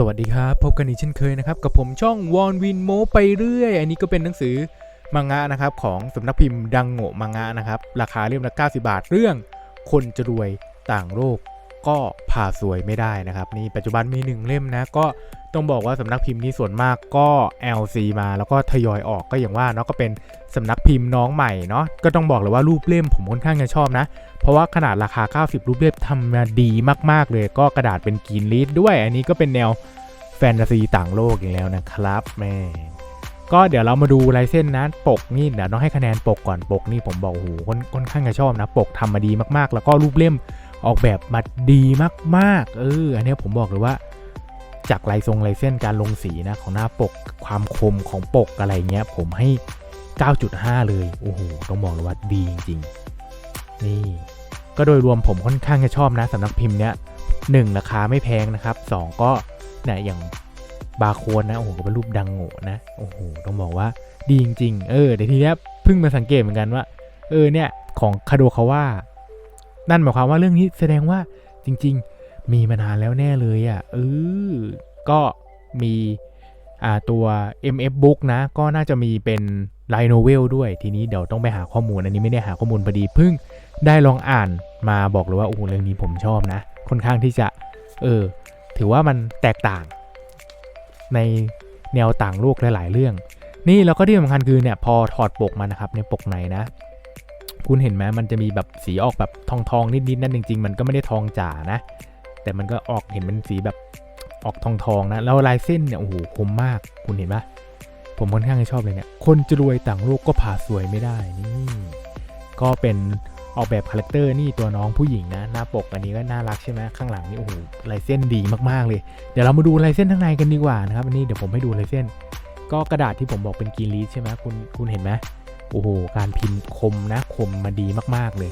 สวัสดีครับ พบกันอีกเช่นเคยนะครับ กับผมช่องวอนวินโมไปเรื่อย อันนี้ก็เป็นหนังสือมังงะนะครับ ของสำนักพิมพ์ดังโงมังงะนะครับ ราคาเล่มละ 90 บาทเรื่อง คนจะรวยต่างโลกก็พาสวยไม่ได้นะครับ นี่ปัจจุบันมีหนึ่งเล่มนะ ก็ต้องบอกว่าสำนักพิมพ์นี้ส่วนมากก็ LC มาแล้วก็ทยอยออกก็อย่างว่าเนาะก็เป็น สำนักพิมพ์น้องใหม่เนาะก็ต้องบอกเลยว่ารูปเล่มผมค่อนข้างจะชอบนะ เพราะว่าขนาดราคา 90 รูปเล่มทำมาดีมากๆเลย ก็กระดาษเป็นกรีนลีดด้วย อันนี้ก็เป็นแนวแฟนตาซีต่างโลกอีกแล้วนะครับแม่ก็เดี๋ยวเรามาดูลายเส้นนะปกนี่เดี๋ยวต้องให้คะแนนปกก่อนปกนี่ผมบอกโอ้โหค่อนข้างจะชอบนะ ปกทำมาดีมากๆ แล้วก็รูปเล่มออกแบบมาดีมากๆเอออันนี้ผมบอกเลยว่า จากลายทรงลายเส้นการลงสีนะของหน้าปกความคมของปกอะไรเงี้ย ผมให้ 9.5 เลย โอ้โห ต้องบอกเลยว่าดีจริงๆ นี่ ก็โดยรวมผมค่อนข้างจะชอบนะสำนักพิมพ์เนี้ยหนึ่งราคาไม่แพงนะครับสองก็เนี่ยอย่างบาโค้ดนะ โอ้โหก็เป็นรูปดังโง่นะ โอ้โห ต้องบอกว่าดีจริงๆ เออแต่ทีเนี้ยเพิ่งมาสังเกตเหมือนกันว่า เออเนี่ยของคาโดคาว่า นั่นหมายความว่าเรื่องนี้แสดงว่าจริง ๆ มีมานานแล้วแน่เลยอะเออก็มีอ่าตัว MF Book นะ ก็น่าจะมีเป็น ไลโนเวลด้วยทีนี้เดี๋ยวต้องไปหาข้อมูลอันนี้ไม่ได้หาข้อมูลพอดีเพิ่งได้ลองอ่านมาบอกเลยว่าโอ้โหเรื่องนี้ผมชอบนะ ค่อนข้างที่จะเออถือว่ามันแตกต่าง ในแนวต่างโลกหลาย ๆ เรื่อง นี่แล้วก็ที่สำคัญคือเนี่ยพอถอดปกมานะครับในปกไหนนะ คุณเห็นไหมมันจะมีแบบสีออกแบบทองทองๆนิด ๆ นั่นจริง ๆ มันก็ไม่ได้ทองจ๋านะ แต่มันก็ออกเห็นเป็นสีแบบออกทองทองๆนะแล้วลายเส้นเนี่ยโอ้โหคมมากคุณเห็นปะ ผมค่อนข้างชอบเลยเนี่ย คนจะรวยต่างโลกก็ผ่าสวยไม่ได้นี่ ก็เป็นออกแบบคาแรคเตอร์นี่ตัวน้องผู้หญิงนะ หน้าปกอันนี้ก็น่ารักใช่ไหมข้างหลังนี่โอ้โหลายเส้นดีมากๆเลย เดี๋ยวเรามาดูลายเส้นข้างในกันดีกว่านะครับอันนี้เดี๋ยวผมให้ดูลายเส้น ก็กระดาษที่ผมบอกเป็นกรีนลีดใช่ไหมคุณคุณเห็นไหมโอ้โห การพิมพ์คมนะคมมาดีมากๆเลย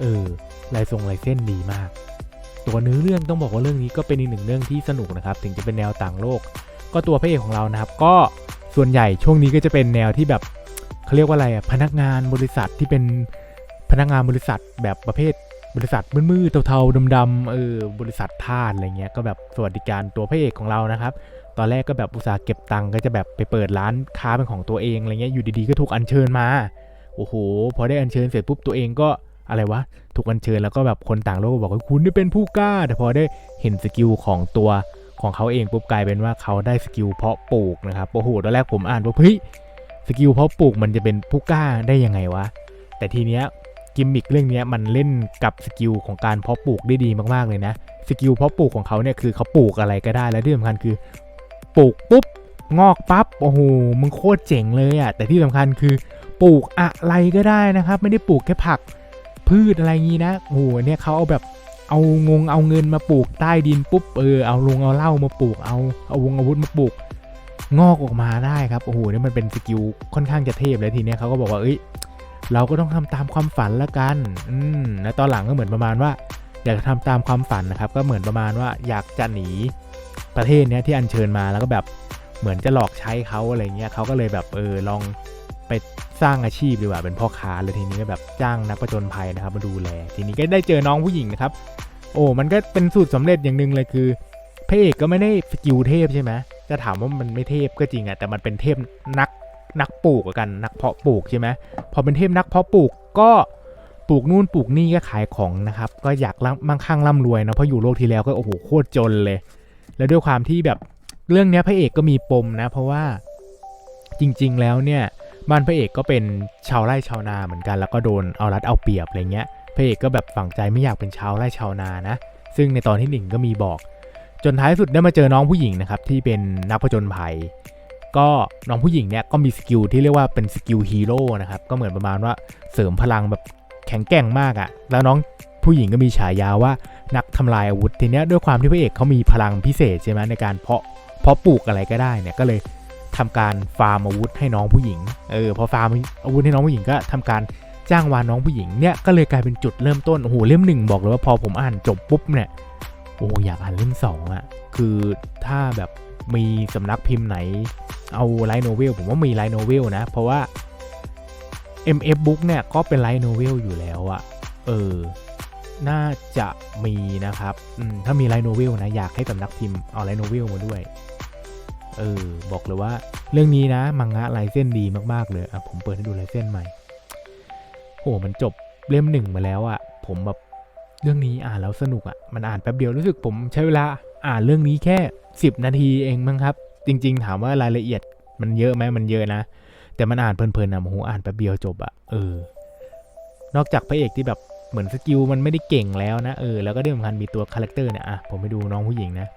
เออลายทรงลายเส้นดีมาก ตัวเนื้อเรื่องต้องบอกว่าเรื่องนี้ก็เป็นอีกหนึ่งเรื่องที่สนุกนะครับ ถึงจะเป็นแนวต่างโลก ก็ตัวพระเอกของเรานะครับ ก็ ส่วนใหญ่ช่วงนี้ก็จะเป็นแนวที่แบบเขาเรียกว่าอะไรอะพนักงานบริษัทที่เป็นพนักงานบริษัทแบบประเภทบริษัทมืดๆเทาๆดำๆเออบริษัททาสอะไรเงี้ยก็แบบสวัสดิการตัวพระเอกของเรานะครับ ตอนแรกก็แบบอุตสาห์เก็บตังค์ก็จะแบบไปเปิดร้านค้าเป็นของตัวเองอะไรเงี้ยอยู่ดีๆก็ถูกอัญเชิญมาโอ้โหพอได้อัญเชิญเสร็จปุ๊บตัวเองก็อะไรวะถูกอัญเชิญแล้วก็แบบคนต่างโลกบอกว่าคุณได้เป็นผู้กล้า แต่พอได้เห็นสกิลของตัว ของเขาเองปุ๊บกลายเป็นว่าเขาได้สกิลเพาะปลูกนะครับโอ้โหตอนแรกผมอ่านว่าเฮ้ยสกิลเพาะปลูกมันจะเป็นผู้กล้าได้ยังไงวะแต่ทีเนี้ยกิมมิคเรื่องเนี้ยมันเล่นกับสกิลของการเพาะปลูกได้ดีมากๆเลยนะสกิลเพาะปลูกของเขาเนี่ยคือเขาปลูกอะไรก็ได้และที่สำคัญคือปลูกปุ๊บงอกปั๊บโอ้โหมึงโคตรเจ๋งเลยอะ่ะแต่ที่สำคัญคือปลูกอะไรก็ได้นะครับ ไม่ได้ปลูกแค่ผักพืชอะไรงี้นะโอ้โหเนี่ยเขาเอาแบบ เอางงเอาเงินมาปลูกใต้ดินปุ๊บเออเอาลงเอาเหล้ามาปลูกเอาเอาวงอาวุธมาปลูกงอกออกมาได้ครับโอ้โหนี่มันเป็นสกิลค่อนข้างจะเทพเลยทีเนี้ยเขาก็บอกว่าเอ้ยเราก็ต้องทำตามความฝันละกัน อืมแล้วตอนหลังก็เหมือนประมาณว่า อยากจะทำตามความฝันนะครับ ก็เหมือนประมาณว่าอยากจะหนีประเทศเนี้ยที่อัญเชิญมาแล้วก็แบบเหมือนจะหลอกใช้เขาอะไรเงี้ยเขาก็เลยแบบเออลอง ไปสร้างอาชีพดีกว่าเป็นพ่อค้าเลยทีนี้แบบจ้างนักประจนภัยนะครับ มาดูแล ทีนี้ก็ได้เจอน้องผู้หญิงนะครับ โอ้มันก็เป็นสูตรสำเร็จอย่างหนึ่งเลยคือพระเอกก็ไม่ได้สกิลเทพใช่ไหมจะถามว่ามันไม่เทพก็จริงอะแต่มันเป็นเทพนักนักปลูกกันนักเพาะปลูกใช่ไหมพอเป็นเทพนักเพาะปลูกก็ปลูกนู่นปลูกนี่ก็ขายของนะครับ ก็อยากมั่งคั่งร่ำรวยนะเพราะอยู่โลกที่แล้วก็โอ้โหโคตรจนเลย แล้วด้วยความที่แบบเรื่องนี้พระเอกก็มีปมนะ เพราะว่าจริง ๆ แล้วเนี่ย บ้านพระเอกก็เป็นชาวไร่ชาวนาเหมือนกันแล้วก็โดนเอารัดเอาเปรียบอะไรเงี้ยพระเอกก็แบบฝังใจไม่อยากเป็นชาวไร่ชาวนานะ ซึ่งในตอนที่หนึ่งก็มีบอก จนท้ายสุดได้มาเจอน้องผู้หญิงนะครับที่เป็นนักผจญภัย ก็น้องผู้หญิงเนี่ยก็มีสกิลที่เรียกว่าเป็นสกิลฮีโร่นะครับก็เหมือนประมาณว่าเสริมพลังแบบแข็งแกร่งมากอะ่ะ แล้วน้องผู้หญิงก็มีฉายาว่านักทำลายอาวุธทีเนี้ยด้วยความที่พระเอกเขามีพลังพิเศษใช่ไหมในการเพาะเพาะปลูกอะไรก็ได้เนี่ยก็เลย ทำการฟาร์มอาวุธให้น้องผู้หญิง เออพอฟาร์มอาวุธให้น้องผู้หญิงก็ทำการจ้างวานน้องผู้หญิงเนี่ยก็เลยกลายเป็นจุดเริ่มต้นโอ้โหเล่มหนึ่งบอกเลยว่าพอผมอ่านจบปุ๊บเนี่ยโอ้อยากอ่านเล่มสองอะคือถ้าแบบมีสำนักพิมพ์ไหน เอาไลท์โนเวลผมว่ามีไลท์โนเวลนะ เพราะว่า MF Book เนี่ยก็เป็นไลท์โนเวลอยู่แล้วอะเออ น่าจะมีนะครับอืมถ้ามีไลโนเวลนะ อยากให้สำนักพิมพ์เอาไลโนเวลมาด้วย เออ บอกเลยว่าเรื่องนี้นะ มังงะลายเส้นดีมากๆเลยอะผมเปิดให้ดูลายเส้นใหม่โหมันจบเล่มหนึ่งมาแล้วอะ่ะ ผมแบบเรื่องนี้อ่านแล้วสนุกอะ่ะ มันอ่านแป๊บเดียวรู้สึกผมใช้เวลาอ่านเรื่องนี้แค่ 10 นาทีเองมั้งครับ จริง ๆ ถามว่ารายละเอียดมันเยอะไหมมันเยอะนะ แต่มันอ่านเพลินๆนะโหอ่านแป๊บเดียวจบอะ่ะเออ นอกจากพระเอกที่แบบเหมือนสกิลมันไม่ได้เก่งแล้วนะเออแล้วก็ที่สำคัญมีตัวคาแรคเตอร์เนี่ยอะผมไปดูน้องผู้หญิงนะ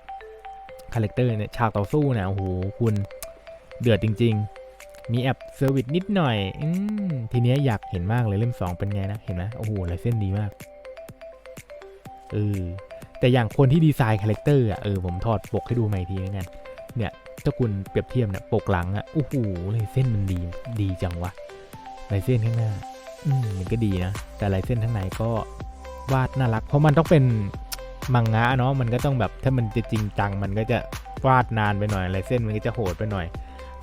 คาแรคเตอร์เนี่ยฉากต่อสู้เนี่ยโอ้โหคุณเดือดจริง ๆ มีแอปเซอร์วิสนิดหน่อยอทีเนี้ยอยากเห็นมากเลยเล่ม2 เป็นไงนะเห็นไหมโอ้โหลายเส้นดีมากเออแต่อย่างคนที่ดีไซน์คาแรคเตอร์อะเออผมถอดปกให้ดูใหม่ทีนึงกันเนี่ยถ้าคุณเปรียบเทียบเนี่ยปกหลังอะโอ้โหลายเส้นมันดีดีจังวะลายเส้นข้างหน้า อืมมันก็ดีนะ แต่ลายเส้นข้างในก็วาดน่ารัก เพราะมันต้องเป็น มังงะเนาะมันก็ต้องแบบถ้ามันจะจริงจังมันก็จะวาดนานไปหน่อยลายเส้นมันก็จะโหดไปหน่อย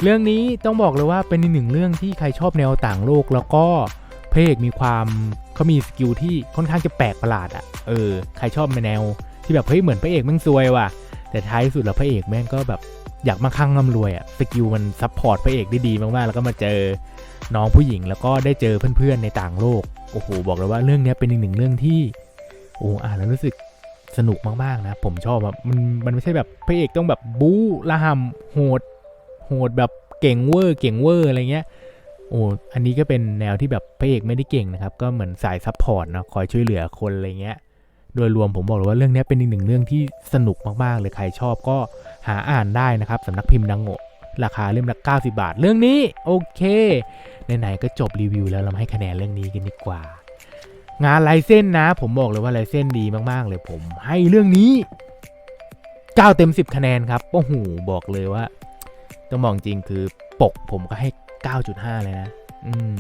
เรื่องนี้ต้องบอกเลยว่าเป็นอีกหนึ่งเรื่องที่ใครชอบแนวต่างโลกแล้วก็พระเอกมีความเขามีสกิลที่ค่อนข้างจะแปลกประหลาดอะ่ะเออใครชอบแนวที่แบบเฮ้ยเหมือนพระเอกแม่งซวยว่ะแต่ท้ายสุดแล้วพระเอกแม่งก็แบบอยากมาคั่งร่ำรวยอะ่ะสกิลมันซัพพอร์ตพระเอกได้ดีมากๆแล้วก็มาเจอน้องผู้หญิงแล้วก็ได้เจอเพื่อนๆในต่างโลกโอ้โหบอกเลยว่าเรื่องนี้เป็นอีกหนึ่งเรื่องที่โอ้อ่านแล้วรู้สึก สนุกมากๆนะ ผมชอบแบบมันมันไม่ใช่แบบพระเอกต้องแบบบู๊ละหำโหด โหดแบบเก่งเวอร์ เก่งเวอร์อะไรเงี้ยโอ้อันนี้ก็เป็นแนวที่แบบพระเอกไม่ได้เก่งนะครับ ก็เหมือนสายซัพพอร์ตเนาะคอยช่วยเหลือคนอะไรเงี้ยโดยรวมผมบอกเลยว่าเรื่องนี้เป็นอีกหนึ่งเรื่องที่สนุกมากๆเลยใครชอบก็หาอ่านได้นะครับสำนักพิมพ์ดังโงราคาเล่มละ90 บาท เรื่องนี้ โอเคไหนๆก็จบรีวิวแล้วเรามาให้คะแนนเรื่องนี้กันดีกว่า งานลายเส้นนะ ผมบอกเลยว่าลายเส้นดีมากๆ เลยผมให้เรื่องนี้ 9 เต็ม 10 คะแนนครับโอ้โหบอกเลยว่า ต้องบอกจริงคือปกผมก็ให้ 9.5 เลยนะ อืม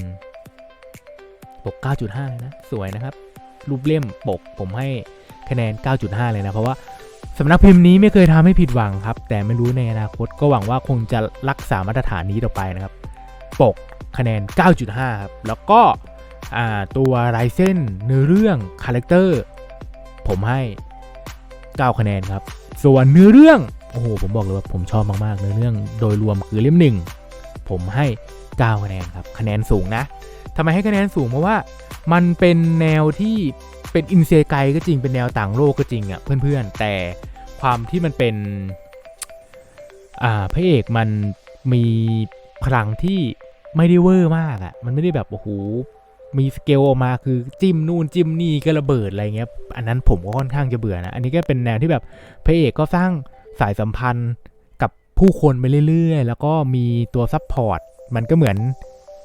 ปก 9.5 เลยนะ สวยนะครับ รูปเล่มปกผมให้คะแนน 9.5 เลยนะ เพราะว่าสำนักพิมพ์นี้ไม่เคยทำให้ผิดหวังครับ แต่ไม่รู้ในอนาคตก็หวังว่าคงจะรักษามาตรฐานนี้ต่อไปนะครับ ปกคะแนน 9.5 ครับ แล้วก็ ตัวลายเส้นเนื้อเรื่องคาแรคเตอร์ผมให้ 9 คะแนนครับ ส่วนเนื้อเรื่องโอ้โหผมบอกเลยว่าผมชอบมากๆเนื้อเรื่องโดยรวมคือเล่มหนึ่งผมให้ 9 คะแนนครับ คะแนนสูงนะทำไมให้คะแนนสูงเพราะว่ามันเป็นแนวที่เป็นอินเซไกก็จริงเป็นแนวต่างโลกก็จริงอะ่ะเพื่อนๆ แต่ความที่มันเป็นอ่าพระเอกมันมีพลังที่ไม่ได้เวอร์มากอะ่ะมันไม่ได้แบบโอ้โห มีสเกลออกมาคือจิ้มนู่นจิ้มนี่ก็ระเบิดอะไรเงี้ย อันนั้นผมก็ค่อนข้างจะเบื่อนะ อันนี้ก็เป็นแนวที่แบบพระเอกก็สร้างสายสัมพันธ์กับผู้คนไปเรื่อยๆ แล้วก็มีตัวซับพอร์ต มันก็เหมือน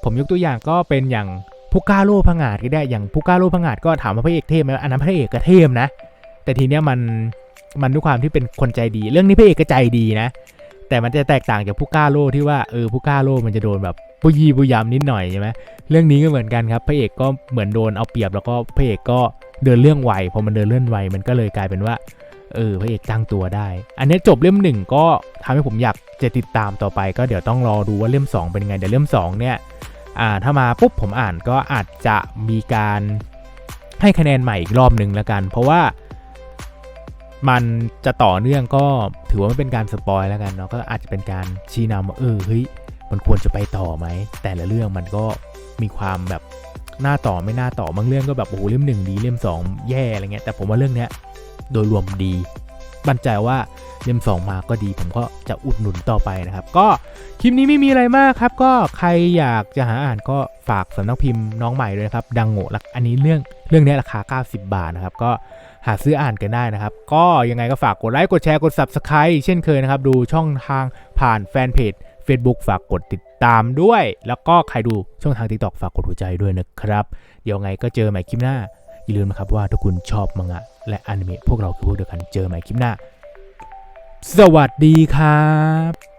ผมยกตัวอย่างก็เป็นอย่างพุก้าโลพังอาจก็ได้ อย่างพุก้าโลพังอาจก็ถามว่าพระเอกเทพไหมอันนั้นพระเอกก็เทพนะ แต่ทีเนี้ยมันมันด้วยความที่เป็นคนใจดี เรื่องนี้พระเอกก็ใจดีนะ แต่มันจะแตกต่างจากพุก้าโลที่ว่าเออพุก้าโลมันจะโดนแบบปุยยีปุยยำนิดหน่อยใช่ไหมเรื่องนี้ก็เหมือนกันครับพระเอกก็เหมือนโดนเอาเปรียบแล้วก็พระเอกก็เดินเรื่องไวพอมันเดินเรื่องไวมันก็เลยกลายเป็นว่าเออพระเอกตั้งตัวได้ อันนี้จบเล่มหนึ่งก็ทำให้ผมอยากจะติดตามต่อไป ก็เดี๋ยวต้องรอดูว่าเล่ม 2 เป็นยังไงเดี๋ยวเล่ม2เนี่ยอ่าถ้ามาปุ๊บผมอ่านก็อาจจะมีการให้คะแนนใหม่อีกรอบหนึ่งล้วกัน เพราะว่า มันจะต่อเนื่องก็ถือว่าไม่เป็นการสปอยแล้วกันเนาะก็อาจจะเป็นการชี้นำว่าเออเฮ้ยมันควรจะไปต่อไหม แต่ละเรื่องมันก็มีความแบบหน้าต่อไม่น่าต่อบางเรื่องก็แบบโอ้โหเล่มหนึ่งดีเล่มสองแย่อะไรเงี้ยแต่ผมว่าเรื่องเนี้ยโดยรวมดีบันใจว่าเล่มสองมาก็ดี ผมก็จะอุดหนุนต่อไปนะครับ ก็คลิปนี้ไม่มีอะไรมากครับ ก็ใครอยากจะหาอ่านก็ฝากสำนักพิมพ์น้องใหม่ด้วยนะครับ ดังโง่อันนี้เรื่องเรื่องนี้ราคา 90 บาทนะครับ ก็ หาซื้ออ่านกันได้นะครับ ก็ยังไงก็ฝากกดไลค์ กดแชร์ กด Subscribe เช่นเคยนะครับ ดูช่องทางผ่านแฟนเพจ Facebook ฝากกดติดตามด้วย แล้วก็ใครดูช่องทาง TikTok ฝากกดหัวใจด้วยนะครับ เดี๋ยวไงก็เจอใหม่คลิปหน้า อย่าลืมนะครับว่าถ้าคุณชอบมังงะและอนิเมะพวกเราคือพวกเดียวกันเจอใหม่คลิปหน้า สวัสดีครับ